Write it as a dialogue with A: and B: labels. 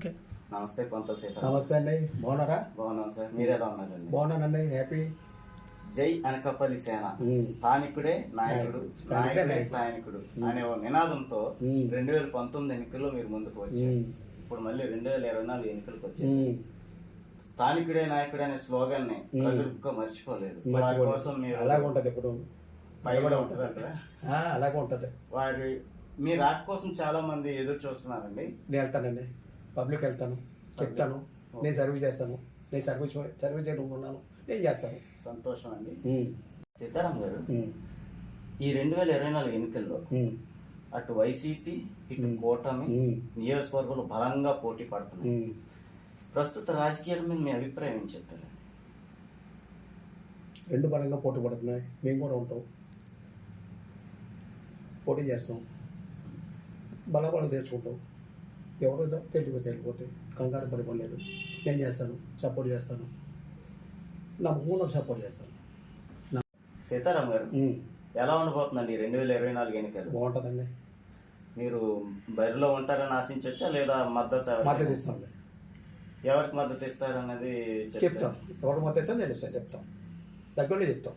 A: Okay.
B: నమస్తే కొంత సీత
C: నమస్తే అండి. బాగున్నారా?
B: బాగున్నాను సార్. మీరెలా ఉన్నారండి
C: బాగున్నానండి. హ్యాపీ
B: జై అనకాపల్లి సేన. స్థానికుడే నాయకుడు.
C: స్థానికుడే
B: నాయకుడే. స్థానికుడు. అనే ఓ నినాదంతో. రెండు వేల పంతొమ్మిది ఎన్నికల్లో మీరు ముందుకు వచ్చారు.
C: ఉమ్.
B: ఇప్పుడు మళ్ళీ రెండు వేల ఇరవై నాలుగు ఎన్నికలకు వచ్చేసి
C: ఉమ్.
B: స్థానికుడే నాయకుడు అనే స్లోగన్ని ప్రజలు మర్చిపోలేదు. వారి. కోసం మీరు
C: అలాగే ఉంటది ఎప్పుడు.
B: భయపడి ఉంటుంది అక్కడ
C: ఆ, అలాగే ఉంటది.
B: వారి మీ రాక కోసం చాలా మంది ఎదురు చూస్తున్నారండి.
C: నేను వెళ్తానండి. పబ్లిక్ వెళ్తాను చెప్తాను నేను సర్వీస్ చేస్తాను నేను సర్వీస్ సర్వీస్ చేయడం ఉన్నాను నేను చేస్తాను.
B: సంతోషం అండి. సీతారాం గారు. ఈ రెండు వేల ఇరవై నాలుగు ఎన్నికల్లో. అటు వైసీపీ ఇటు కూటమి. నియోజకవర్గంలో బలంగా పోటీ పడుతున్నాయి. ప్రస్తుత రాజకీయాల మీద మీ అభిప్రాయం ఏం చెప్తారు?
C: రెండు బలంగా పోటీ పడుతున్నాయి. మేము కూడా ఉంటాం. పోటీ చేస్తాం. బలబలం తెచ్చుకుంటాం. ఎవరు తెలిపోతే వెళ్ళిపోతే కంగారు పడిపోలేదు. నేను చేస్తాను సపోర్ట్ చేస్తాను. నా మూలకు సపోర్ట్ చేస్తాను.
B: సీతారాం గారు. ఎలా ఉండబోతుందండి రెండు వేల ఇరవై నాలుగు ఎన్నికలు?
C: బాగుంటుందండి.
B: మీరు బరిలో ఉంటారని ఆశించవచ్చా లేదా మద్దతు
C: మద్దతు ఇస్తాంలే
B: ఎవరికి మద్దతు ఇస్తారన్నది చెప్తారు?
C: చెప్తాం. ఎవరు మద్దతు ఇస్తాను నేను ఇస్తాను చెప్తాం. దగ్గరలో చెప్తాం.